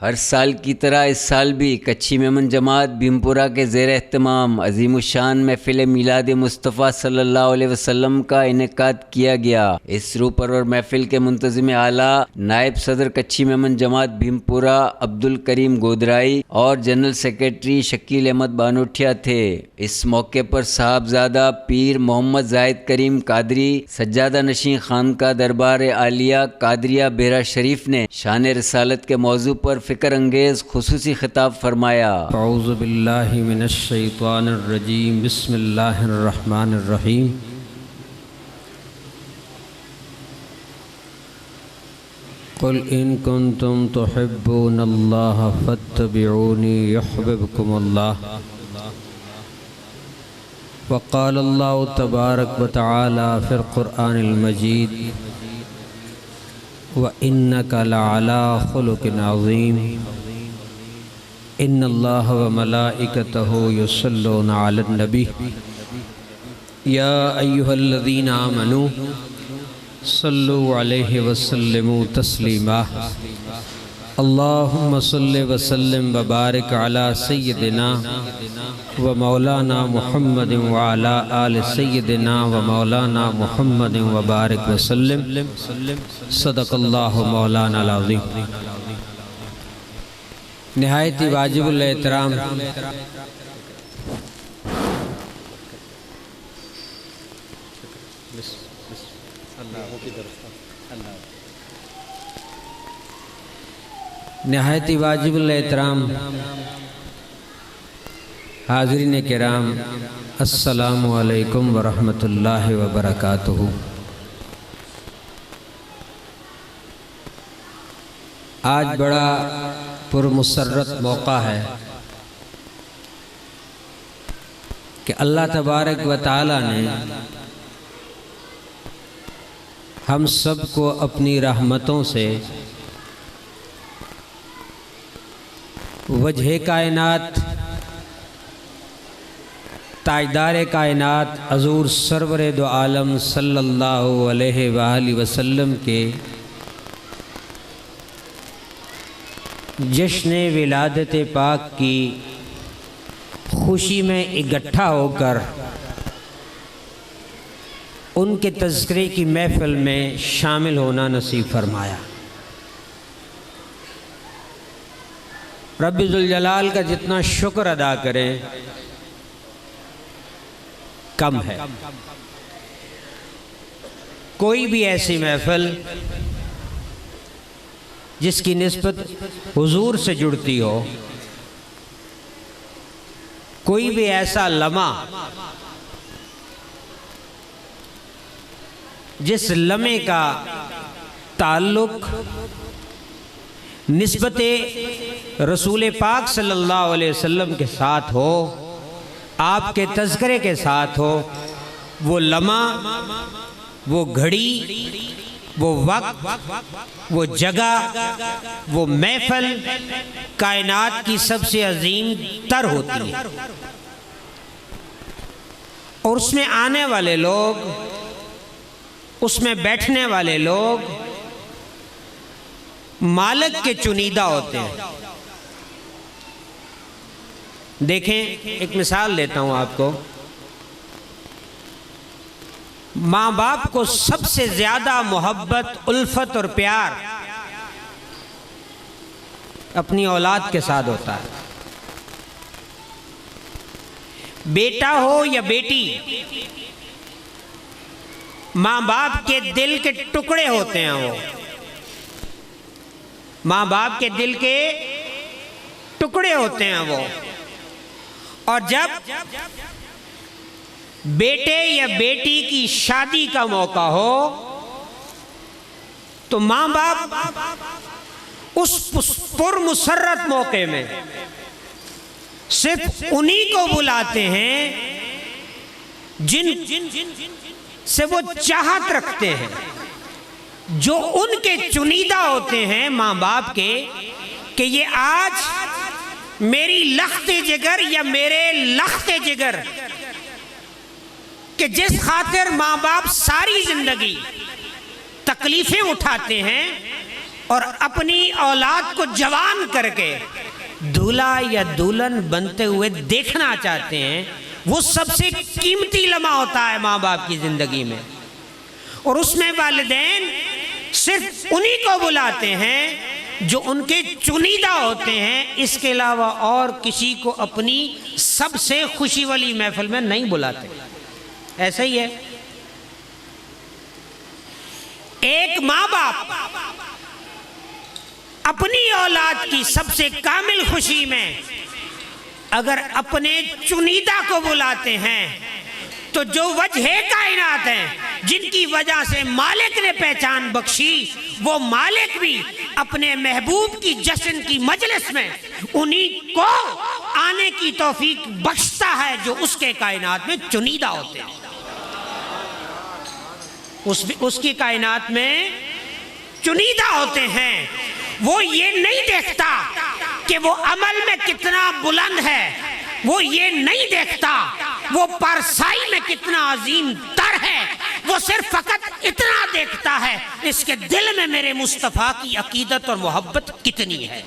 हर साल की तरह इस साल भी कच्ची मेमन जमात भीमपुरा के ज़ेर अहतमाम अजीमुशान महफिल मिलाद मुस्तफ़ा सल्लल्लाहु अलैहि का इनका किया गया। इस रूपरवर महफिल के मुंतजिम आला नायब सदर कच्ची मेमन जमात भीमपुरा अब्दुल करीम गोदराई और जनरल सेक्रेटरी शकील अहमद बानोठिया थे। इस मौके पर साहबजादा पीर मोहम्मद जाहिद करीम कादरी, सज्जादा नशीन खान का दरबार आलिया कादरिया बेरा शरीफ ने शान रसालत के मौजू पर फ़िक्र अंगेज़ खसूसी खिताब फरमाया। कुल इन कुंतुम तुहिब्बून अल्लाह फत्तबिऊनी युहब्बुकुमुल्लाह वक़ाल अल्लाह तबारक व तआला फ़िल क़ुरआनिल मजीद। व इन्नका लअला इन अल्लाह या आमनू सल्लु अलैहि वसल्लिमु तस्लीमा। अल्लाहुम्म सल्लि वसल्लिम व बारिक अला सय्यदिना व मौलाना मुहम्मद व अला आल सय्यदिना व मौलाना मुहम्मद व बारिक वसल्लिम। सदक़ल्लाहु मौलाना अज़ीम नहायत वाजिबुल एहतराम। नहायत एहतराम हाजरीन कराम अस्सलामु अलैकुम वरहमतुल्लाहि वबरकातुहू। आज बड़ा पुरमसरत मौका है कि अल्लाह तबारक व ताली ने हम सबको अपनी रहमतों से वजह कायनात, ताजदार कायनात, हजूर सरवर दो आलम सल्लल्लाहु अलैहि वसल्लम के जश्न विलादत पाक की खुशी में इकट्ठा होकर, उनके तस्करे की महफिल में शामिल होना नसीब फरमाया। रबीजुलजलाल का जितना शुक्र अदा करें, कम है। कोई भी ऐसी महफिल जिसकी नस्बत हुजूर से जुड़ती हो, कोई भी ऐसा लम्हा जिस लम्हे का ताल्लुक नस्बत रसूल पाक सल्लल्लाहु अलैहि वसल्लम के साथ हो, आपके तस्करे के साथ हो, वो लम्हा, वो घड़ी, वो वक्त, वो जगह, वो महफल कायनात की सबसे अजीम तर होती है। और उसमें आने वाले लोग, उसमें बैठने वाले लोग मालक के चुनीदा होते हैं। देखें, एक मिसाल देता हूँ आपको। माँ बाप को सबसे ज़्यादा मोहब्बत, उल्फत और प्यार अपनी औलाद के साथ होता है। बेटा हो या बेटी माँ बाप के दिल के टुकड़े होते हैं वो। माँ बाप के दिल के टुकड़े होते हैं वो और जब बेटे या बेटी की शादी का मौका हो तो माँ बाप उस पुरमुसरत मौके में सिर्फ़ उन्हीं को बुलाते हैं जिन से वो चाहत रखते हैं जो उनके चुनीदा होते हैं माँ बाप के, कि ये आज मेरी लखते जिगर या मेरे लखते जिगर, कि जिस खातिर माँ बाप सारी ज़िंदगी तकलीफें उठाते हैं और अपनी औलाद को जवान करके दूल्हा या दुल्हन बनते हुए देखना चाहते हैं, वो सबसे कीमती लम्हा होता है माँ बाप की ज़िंदगी में। और उसमें वालदेन सिर्फ़ उन्हीं को बुलाते हैं जो उनके चुनीदा होते हैं। इसके अलावा और किसी को अपनी सबसे खुशी वाली महफिल में नहीं बुलाते। ऐसा ही है। एक माँ बाप अपनी औलाद की सबसे कामिल खुशी में अगर अपने चुनीदा को बुलाते हैं तो जो वजह कायनात है, जिनकी वजह से मालिक ने पहचान बख्शी, वो मालिक भी अपने महबूब की जश्न की मजलिस में उन्हीं को आने की तौफीक बख्शता है जो उसके कायनात में चुनीदा होते हैं। उस उसकी कायनात में चुनीदा होते हैं। वो ये नहीं देखता कि वो अमल में कितना बुलंद है। वो ये नहीं देखता वो परसाई में कितना अजीम तर है, वो सिर्फ़ फकत इतना देखता है, इसके दिल में मेरे मुस्तफ़ा की अकीदत और मोहब्बत कितनी है।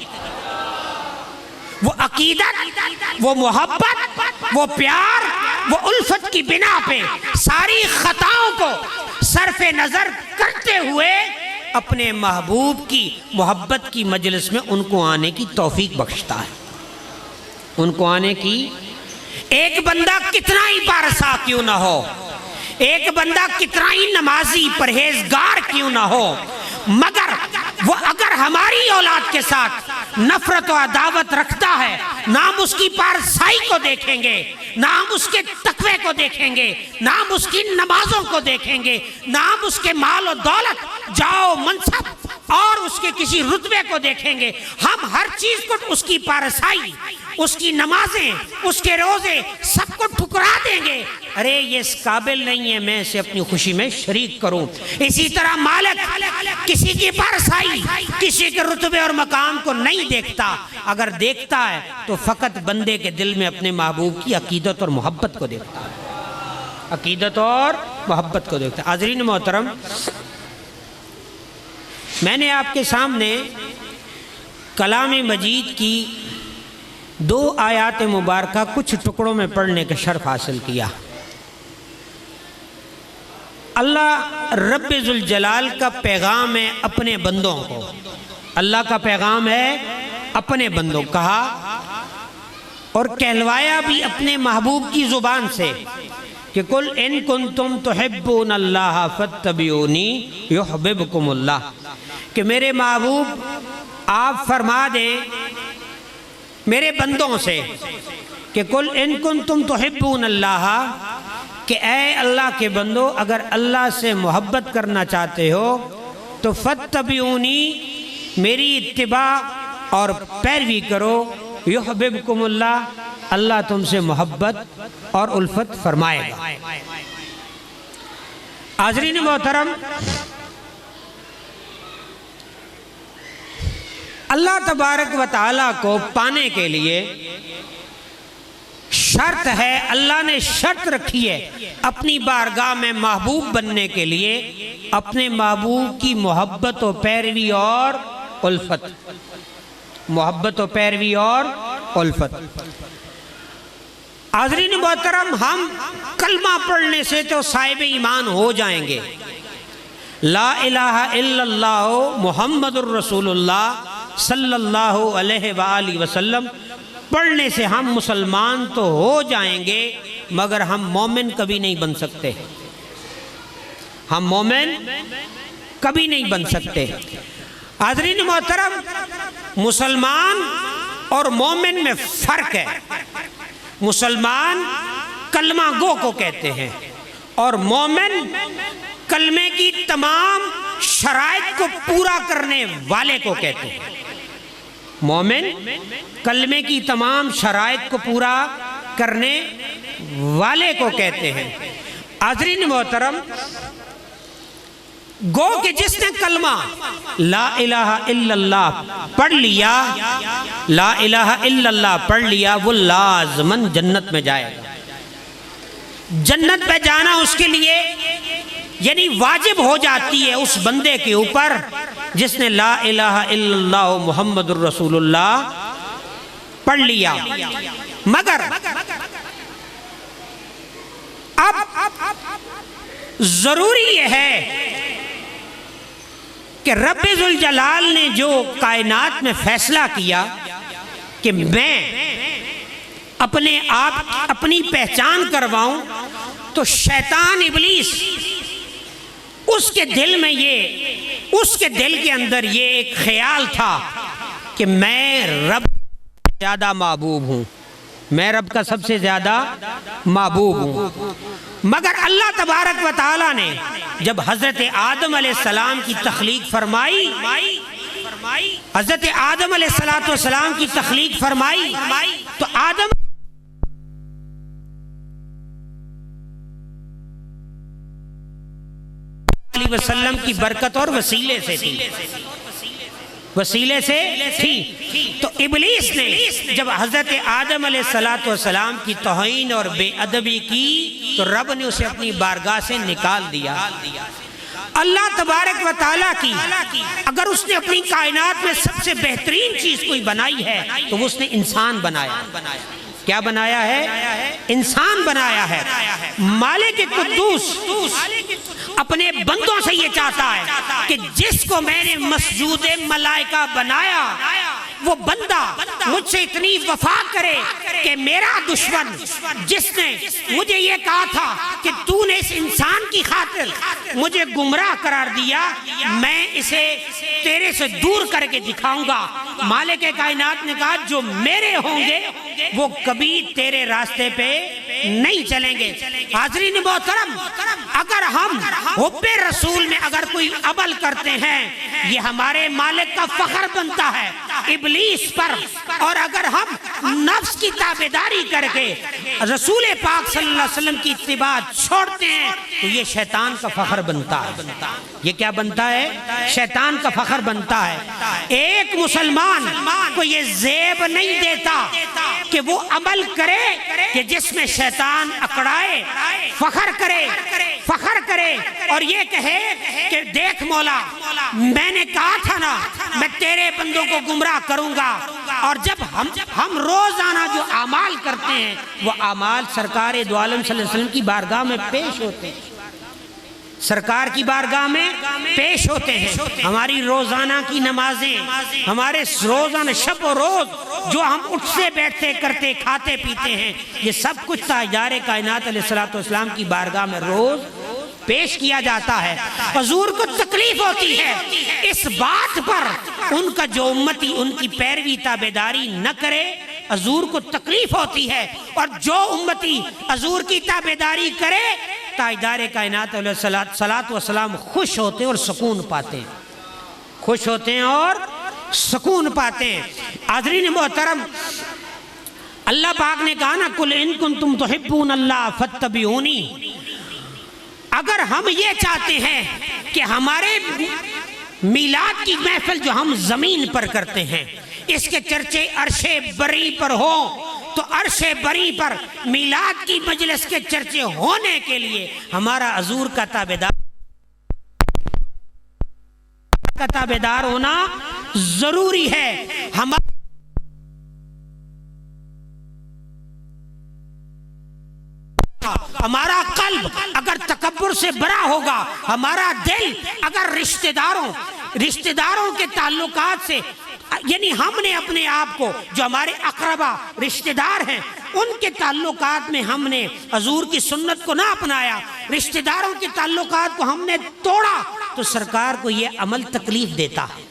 वो अकीदत, वो मोहब्बत, वो प्यार, वो उल्फत की बिना पे सारी खताओं को सरफे नज़र करते हुए अपने महबूब की मोहब्बत की मजलिस में उनको आने की तौफीक बख्शता है। उनको आने की एक बंदा कितना ही पारसा क्यों ना हो? एक बंदा कितना ही नमाजी परहेजगार क्यों ना हो? मगर वो अगर हमारी औलाद के साथ नफरत और दावत रखता है, नाम उसकी पारसाई को देखेंगे, नाम उसके तकवे को देखेंगे, नाम उसकी नमाजों को देखेंगे, नाम उसके माल और दौलत, जाओ मनसब। और उसके किसी रुतबे को देखेंगे। हम हर चीज़ को उसकी पारसाई, उसकी नमाजें, उसके रोज़े सबको ठुकरा देंगे। अरे, ये इस काबिल नहीं है, मैं इसे अपनी खुशी में शरीक करूँ। इसी तरह मालिक किसी की पारसाई, किसी के रुतबे और मकाम को नहीं देखता। अगर देखता है तो फकत बंदे के दिल में अपने महबूब की अकीदत और मोहब्बत को देखता है। अकीदत और मोहब्बत को देखता है। आजरीन मोहतरम मैंने आपके सामने कलाम मजीद की दो आयात मुबारक कुछ टुकड़ों में पढ़ने का शर्फ हासिल किया। अल्लाह जलाल का पैगाम है अपने बंदों को। अल्लाह का पैगाम है अपने बंदों कहा, और कहलवाया भी अपने महबूब की ज़ुबान से कि कुल इन कुन तुम तो हिब्बून अल्लाह फतबियूनी युहबिबकुमुल्लाह कि मेरे महबूब, आप फरमा दें मेरे बंदों से कि कुल इनकुन तुम तो हिब्बून अल्लाह कि ए अल्लाह के बंदो, अगर अल्लाह से मोहब्बत करना चाहते हो तो फतबियूनी मेरी इतबा और पैरवी करो। युहबिबकुमुल्लाह अल्लाह तुमसे मोहब्बत और उल्फत फरमाएगा। आजरीन मोहतरम अल्लाह तबारक व ताला को पाने के लिए शर्त है, अल्लाह ने शर्त रखी है अपनी बारगाह में महबूब बनने के लिए, अपने महबूब की मोहब्बत व पैरवी और उल्फत। मोहब्बत व पैरवी और उल्फत। आजरीन मोहतरम, हम कलमा पढ़ने से तो साहिब ईमान हो जाएँगे। ला इलाहा इल्लल्लाह मुहम्मदुर रसूलुल्लाह सल्लल्लाहु अलैहि वसल्लम, पढ़ने से हम मुसलमान तो हो जाएँगे, मगर हम मोमिन कभी नहीं बन सकते। हम मोमिन कभी नहीं बन सकते। आदरीन मोहतरम, मुसलमान और मोमिन में फ़र्क है। मुसलमान कलमा गो को कहते हैं, और मोमिन कलमे की तमाम शराइत को पूरा करने वाले को कहते हैं। मोमिन, कलमे की तमाम शराइत को पूरा करने वाले को कहते हैं। आजरीन मोहतरम, गो के जिसने कलमा, ला इलाहा इल्लल्लाह पढ़ लिया, ला इलाहा इल्लल्लाह पढ़ लिया, वो लाजमन जन्नत में जाएगा। जन्नत में जाना उसके लिए यानी वाजिब हो जाती है उस बंदे के ऊपर। जिसने ला इलाहा मोहम्मद रसूलुल्लाह पढ़ लिया। मगर अब ज़रूरी यह है कि रब्बुल जलाल ने जो कायनात में फैसला किया कि मैं अपने आप अपनी पहचान करवाऊं तो शैतान इबलीस, उसके दिल में ये उसके दिल के अंदर ये एक ख्याल था कि मैं रब ज़्यादा महबूब हूँ। मैं रब का सबसे ज़्यादा महबूब हूँ। मगर अल्लाह तबारक व ने जब हज़रत आदम सलाम की तख्लीक फरमाई, हज़रत आदम सलाम की तख्लीक फरमाई तो आदम वसल्लम की बरकत और वसीले से थी। वसीले से थी। तो इबलीस ने जब हज़रत आदम सलाम की तोहन और बेअदबी की तो रब ने उसे अपनी बारगाह से निकाल दिया। अल्लाह तबारक व ताला की, अगर उसने अपनी कायनात में सबसे बेहतरीन चीज़ कोई बनाई है तो उसने इंसान बनाया। क्या बनाया है? इंसान बनाया है। मालिक कुद्दूस। अपने बंदों से ये चाहता है कि जिसको मैंने मसजूद मलाइका बनाया, वो बंदा मुझसे इतनी वफा करे कि मेरा दुश्मन, जिसने मुझे ये कहा था कि तूने इस इंसान की खातिर मुझे गुमराह करार दिया, मैं इसे तेरे से दूर करके दिखाऊँगा। मालिक कायनात ने कहा जो मेरे होंगे वो कभी तेरे रास्ते पे नहीं चलेंगे। हाजरी ने मोहतरम अगर हम हुब्बे रसूल में अगर कोई अमल करते हैं, ये हमारे मालिक का फखर बनता है, इबलीस पर। और अगर हम नफ्स की ताबेदारी करके रसूल पाक सल्लल्लाहु अलैहि वसल्लम की इत्तिबा छोड़ते हैं तो ये शैतान का फखर बनता है। ये क्या बनता है? शैतान का फखर बनता है। एक मुसलमान को ये जेब नहीं देता कि वो अमल करे कि जिसमें शैतान अकड़ाए, फखर करे फखर करे और ये कहे कि देख मौला, मैंने कहा था ना, मैं तेरे बंदों को गुमराह करूँगा और जब हम हम रोज़ाना जो अमाल करते हैं, वो अमाल सरकार दो की बारगाह में पेश होते हैं। सरकार की बारगाह में पेश होते हैं। हमारी रोज़ाना की नमाजें, हमारे रोज़ाना शब और रोज जो हम उठते, बैठते, करते, खाते, पीते हैं, ये सब कुछ ताजार कायनात सलाम की बारगाह में रोज पेश किया जाता है। हजूर को तकलीफ़ होती है। इस बात पर उनका जो उम्मती, उनकी पैरवी ताबेदारी न करे, हजूर को तकलीफ़ होती है। और जो उम्मती हजूर की ताबेदारी करे ताजदार कायनात सलात वसलाम खुश होते हैं और सुकून पाते हैं। खुश होते हैं और सुकून पाते हैं। आजरीन मोहतरम, अल्लाह पाक ने कहा ना, कुल इन कुन तुम तो हिब्बून अल्लाह फतबीनी अगर हम ये चाहते हैं कि हमारे मिलाद की महफिल जो हम ज़मीन पर करते हैं, इसके चर्चे अरशे बरी पर हो तो अरशे बरी पर मिलाद की मजलिस के चर्चे होने के लिए हमारा अजूर का ताबेदार का ताबेदार होना ज़रूरी है। हमारा हमारा कल्ब अगर तकबर से बड़ा होगा, हमारा दिल अगर रिश्तेदारों रिश्तेदारों के ताल्लुकात से यानी हमने अपने आप को, जो हमारे अकरबा रिश्तेदार हैं, उनके ताल्लुकात में हमने हजूर की सुन्नत को ना अपनाया, रिश्तेदारों के ताल्लुकात को हमने तोड़ा तो सरकार को ये अमल तकलीफ़ देता है।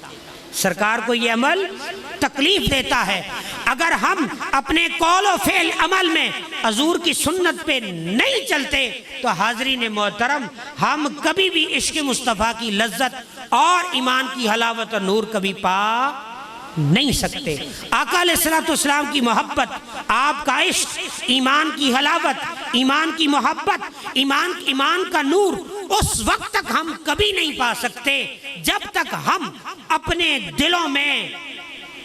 सरकार को ये अमल तकलीफ़ देता है। अगर हम अपने कौल फेल अमल में हजूर की सुन्नत पे नहीं चलते तो हाजरी ने मोहतरम, हम कभी भी इश्क मुस्तफ़ा की लज्जत और ईमान की हलावत और नूर कभी पा नहीं सकते। अकाल सलाम की मोहब्बत, आपका इश्क, ईमान की हलावत, ईमान की मोहब्बत, ईमान ईमान का नूर, उस वक्त तक हम कभी नहीं पा सकते, जब तक हम अपने दिलों में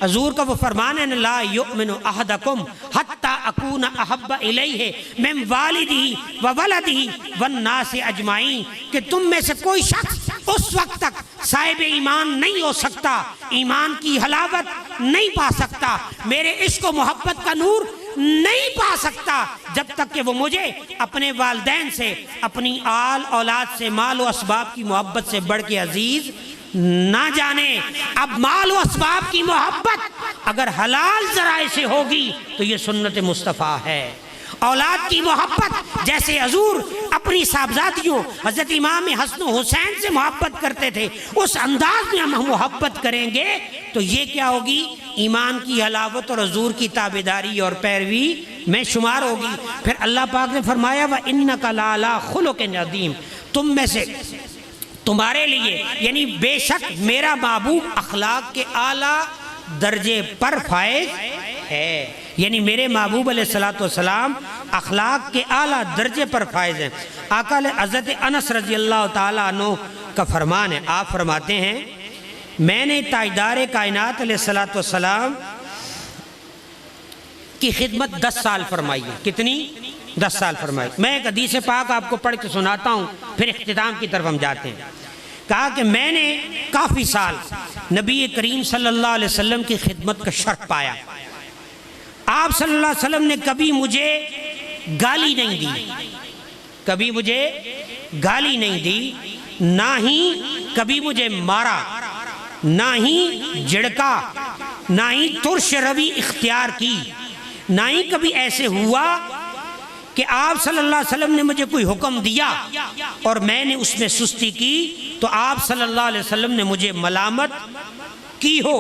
हजूर का वो फरमान है, ला युमिन अहदकुम हत्ता अकून अहब्बा इलैहि मिन वालिदी व वलदी वन नास अजमाई कि तुम में से कोई शख्स उस वक्त तक साहिब ईमान नहीं हो सकता, ईमान की हलावत नहीं पा सकता, मेरे इश्क मोहब्बत का नूर नहीं पा सकता, जब तक कि वो मुझे अपने वालदेन से, अपनी आल औलाद से, माल व असबाब की मोहब्बत से बढ़ के अज़ीज़ ना जाने। अब माल व असबाब की मोहब्बत अगर हलाल जराए से होगी तो ये सुन्नत मुस्तफ़ा है। औलाद की मोहब्बत। जैसे हजूर अपनी साहबजादियों, हज़रत इमाम हसन हुसैन से मोहब्बत करते थे, उस अंदाज में हम मोहब्बत करेंगे तो ये क्या होगी? ईमान की हलावत और हजूर की ताबेदारी और पैरवी में शुमार होगी। फिर अल्लाह पाक ने फरमाया व इन का लाला खुलो के नदीम तुम में से तुम्हारे लिए, यानी बेशक मेरा महबूब अखलाक के आला दर्जे पर फायज है। यानी मेरे महबूब सलाम अखलाक के आला दर्जे पर फायज हैं। आकाल हज़रत अनस रज़ी अल्लाह तु का फरमान है। आप फरमाते हैं, मैंने ताजदार कायनात सलाम की खिदमत दस साल फरमाई है। कितनी? दस साल फरमाई। मैं एक हदीस पाक आपको पढ़ के सुनाता हूँ, फिर अख्ताम की तरफ़ हम जाते हैं। कहा कि मैंने काफ़ी साल नबी करीम सल्लल्लाहु अलैहि वसल्लम की खिदमत का शर्फ पाया। आप सल्लल्लाहु अलैहि वसल्लम ने कभी मुझे गाली नहीं दी। कभी मुझे गाली नहीं दी, ना ही कभी मुझे मारा, ना ही झिड़का, ना ही तुरश रवि इख्तियार की, ना ही कभी ऐसे हुआ कि आप सल्लल्लाहु अलैहि वसल्लम ने मुझे कोई हुक्म दिया और मैंने उसमें सुस्ती की तो आप सल्लल्लाहु अलैहि वसल्लम ने मुझे मलामत की हो।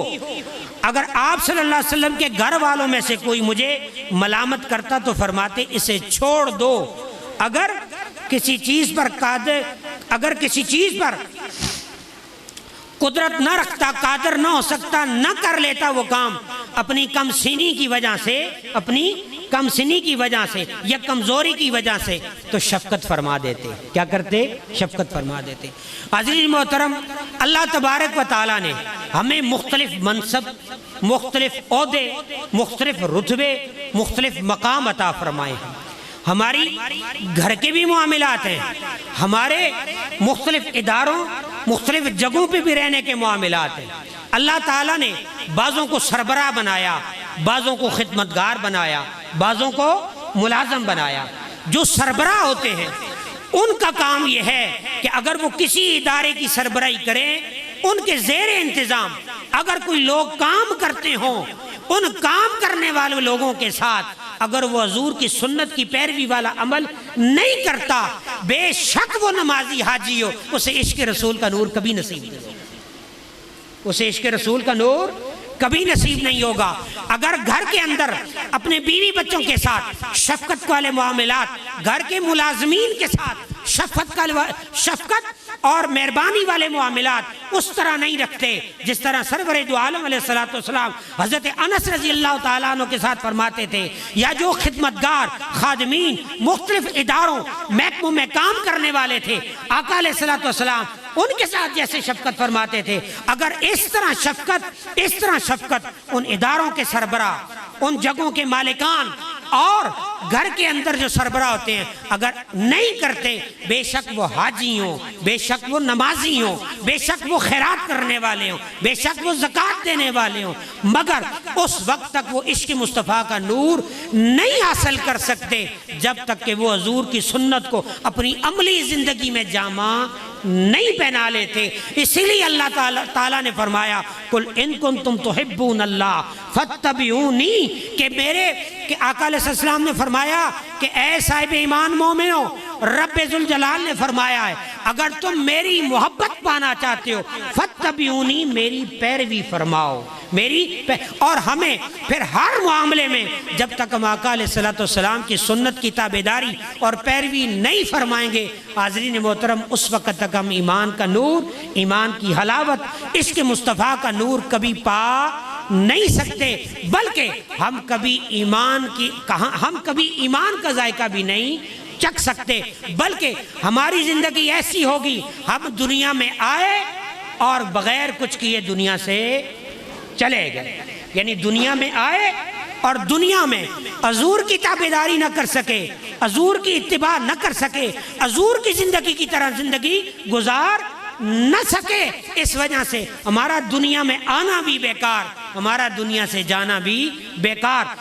अगर आप सल्लल्लाहु अलैहि वसल्लम के घर वालों में से कोई मुझे मलामत करता तो फरमाते, इसे छोड़ दो। अगर किसी चीज़ पर कादर, अगर किसी चीज़ पर कुदरत ना रखता, कादर ना हो सकता, न कर लेता वो काम, अपनी कम सीनी की वजह से, अपनी कम सिनी की वजह से या कमज़ोरी की वजह से तो शफकत फरमा देते। क्या करते? शफकत फरमा देते। अज़ीज़ मोहतरम, अल्लाह तबारक व ताली ने हमें मुख्तलिफ़ मनसब, मुख्तलिफ़ मुख्तलिफ़ रुतबे, मुख्तलिफ़ मकाम अता फरमाए हैं। हमारी घर के भी मामलात हैं, हमारे मुख्तलिफ़ इदारों, मुख्तलिफ़ जगहों पर भी रहने के मामलात हैं। अल्लाह ताला ने बाज़ों को सरबरा बनाया, बाज़ों को खिदमतगार बनाया बाज़ों को मुलाजम बनाया। जो सरबरा होते हैं, उनका काम यह है कि अगर वो किसी इदारे की सरबराही करें, उनके जेर इंतज़ाम, अगर कोई लोग काम करते हों, उन काम करने वाले लोगों के साथ अगर वो हजूर की सुन्नत की पैरवी वाला अमल नहीं करता, बेशक वो नमाजी हाजी हो, उसे इश्क रसूल का नूर कभी नसीब नहीं उसे इश्क रसूल का नूर कभी नसीब नहीं होगा। अगर घर के अंदर, अपने बीवी बच्चों के साथ, शफकत वाले मामलात, घर के मुलाजमीन के साथ, शफकत का शफकत और मेहरबानी वाले मामलात उस तरह नहीं रखते, जिस तरह सरवर आलम सलाम हज़रत अनस रज़ी अल्लाह तु के साथ फरमाते थे, या जो खिदमतगार, खादमीन, मुख्तलिफ़ इदारों, महकमों में काम करने वाले थे, आका सलाम उनके साथ जैसे शफकत फरमाते थे। अगर इस तरह शफकत, इस तरह शफकत उन इदारों के सरबरा, उन जगहों के मालिकान और घर के अंदर जो सरबरा होते हैं, अगर नहीं करते, बेशक वो हाजी हो, बेशक वो नमाजी हो, बेशक वो खैरात करने वाले हो, बेशक वो जक़ात देने वाले हो, मगर उस वक्त तक वो इश्क मुस्तफ़ा का नूर नहीं हासिल कर सकते, जब तक कि वो हजूर की सुन्नत को अपनी अमली ज़िंदगी में जामा नहीं पहना लेते। इसीलिए अल्लाह ताला, ताला ने फरमाया कुल इनकुम तुम तो हिब्बून अल्लाह फतबीऊनी के मेरे के अकाल ने फरमाया कि ए साहिब ईमान मोमिनो रब जलाल ने फरमाया है, अगर तुम मेरी मोहब्बत पाना चाहते हो फतबीऊनी मेरी पैरवी फरमाओ, मेरी और हमें फिर हर मामले में, जब तक हम सलाम की सुन्नत की ताबेदारी और पैरवी नहीं फरमाएँगे, हाजरीन मोहतरम, उस वक़्त तक हम ईमान का नूर, ईमान की हलावत, इसके मुस्तफ़ा का नूर कभी पा नहीं सकते, बल्कि हम कभी ईमान की, कहा, हम कभी ईमान का जायका भी नहीं चख सकते, बल्कि हमारी ज़िंदगी ऐसी होगी, हम दुनिया में आए और बगैर कुछ किए दुनिया से चले गए। यानी दुनिया में आए और दुनिया में अजूर की ताबेदारी ना कर सके अजूर की इतबा न कर सके अजूर की ज़िंदगी की तरह ज़िंदगी गुजार न सके इस वजह से। हमारा दुनिया में आना भी बेकार, हमारा दुनिया से जाना भी बेकार।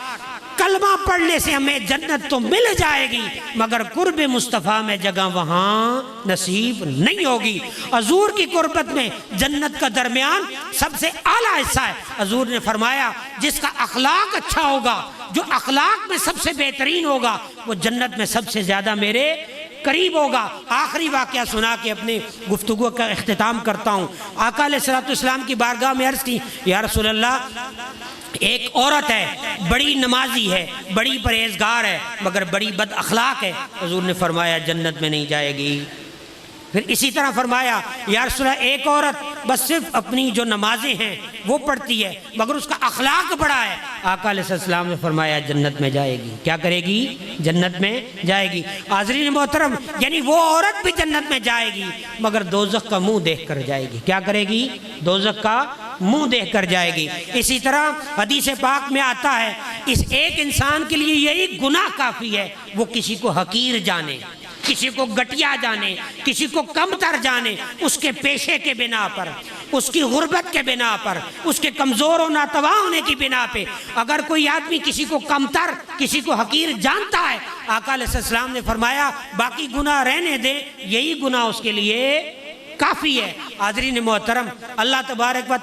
कलमा पढ़ने से हमें जन्नत तो मिल जाएगी, मगर कुर्ब मुस्तफ़ा में जगह वहाँ नसीब नहीं होगी। हजूर की कुर्बत में जन्नत का दरमियान सबसे आला हिस्सा है। हजूर ने फरमाया, जिसका अखलाक अच्छा होगा, जो अखलाक में सबसे बेहतरीन होगा, वो जन्नत में सबसे ज़्यादा मेरे करीब होगा। आखिरी वाक्य सुना के अपने गुफ्तगु का अख्ताम करता हूँ। आकाल सलातम की बारगाह में अर्ज़ की, या रसूल एक औरत है, बड़ी नमाजी है, बड़ी परहेजगार है, मगर बड़ी बद अखलाक है। हजूर ने फरमाया, जन्नत में नहीं जाएगी। फिर इसी तरह फरमाया, यार, सुना, एक औरत बस सिर्फ़ अपनी जो नमाजें हैं, वो पढ़ती है, मगर उसका अखलाक बड़ा है। आकाम ने फरमाया, जन्नत में जाएगी। क्या करेगी? जन्नत में जाएगी। आजरीन मोहतरम, यानी वो औरत भी जन्नत में जाएगी, मगर दोजक का मुँह देख कर जाएगी। क्या करेगी? दोजक का मुँह देख कर जाएगी। इसी तरह हदीस पाक में आता है, इस एक इंसान के लिए यही गुनाह काफ़ी है, वो किसी को हकीर जाने। किसी को गटिया जाने, किसी को कमतर जाने, उसके पेशे के बिना पर, उसकी गुर्बत के बिना पर, उसके कमज़ोर और नातवा होने की बिना पे। अगर कोई आदमी किसी को कमतर किसी को हकीर जानता है आकाम ने फरमाया, बाकी गुना रहने दे, यही गुना उसके लिए काफ़ी है। आदरीन मोहतरम, अल्लाह तबारक व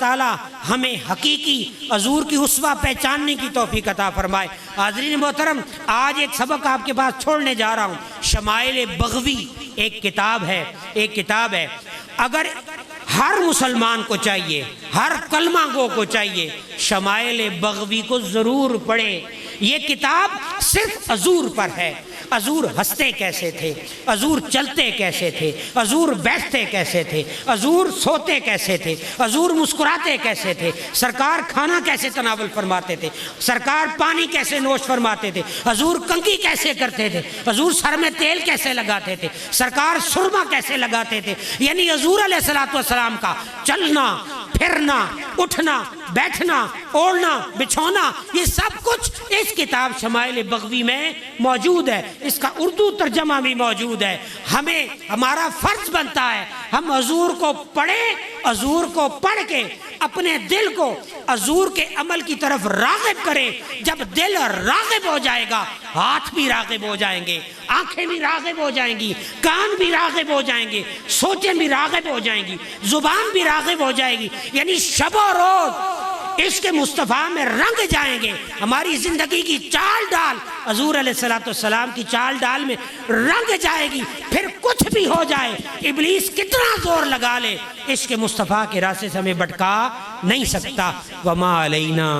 हमें हकीकी अजूर की उसवा पहचानने की तोफ़ी अता फरमाए। आदरीन मोहतरम, आज एक सबक आपके पास छोड़ने जा रहा हूँ। शमाइल बगवी एक किताब है, एक किताब है। अगर हर मुसलमान को चाहिए, हर कलमा गो को चाहिए, शमाइल बगवी को ज़रूर पढ़े। ये किताब सिर्फ़ अजूर पर है। अजूर हँसते कैसे थे? अजूर चलते कैसे थे? अजूर बैठते कैसे थे? अजूर सोते कैसे थे? अजूर मुस्कुराते कैसे थे? सरकार खाना कैसे तनावल फरमाते थे? सरकार पानी कैसे नोश फरमाते थे? अजूर कंकी कैसे करते थे? अजूर सर में तेल कैसे लगाते थे? सरकार सुरमा कैसे लगाते थे? यानी अजूर सलाम का चलना, फिरना, उठना बैठना, ओढ़ना, बिछोना, ये सब कुछ इस किताब शमाइल बगवी में मौजूद है। इसका उर्दू तर्जमा भी मौजूद है। हमें, हमारा फ़र्ज़ बनता है, हम हजूर को पढ़े, हजूर को पढ़ के अपने दिल को अजूर के अमल की तरफ़ रागब करें। जब दिल रागब हो जाएगा, हाथ भी रागब हो जाएँगे, आँखें भी रागब हो जाएँगी, कान भी रागब हो जाएँगे, सोचें भी रागब हो जाएँगी, ज़ुबान भी रागब हो जाएगी। यानी शबो रोज इसके मुस्तफ़ा में रंग जाएँगे। हमारी ज़िंदगी की चाल डाल, हजूर सलाम की चाल डाल में रंग जाएगी। फिर कुछ भी हो जाए, इबलीस कितना ज़ोर लगा ले। इसके मुस्तफ़ा के रास्ते से हमें भटका नहीं सकता। वमा अलैना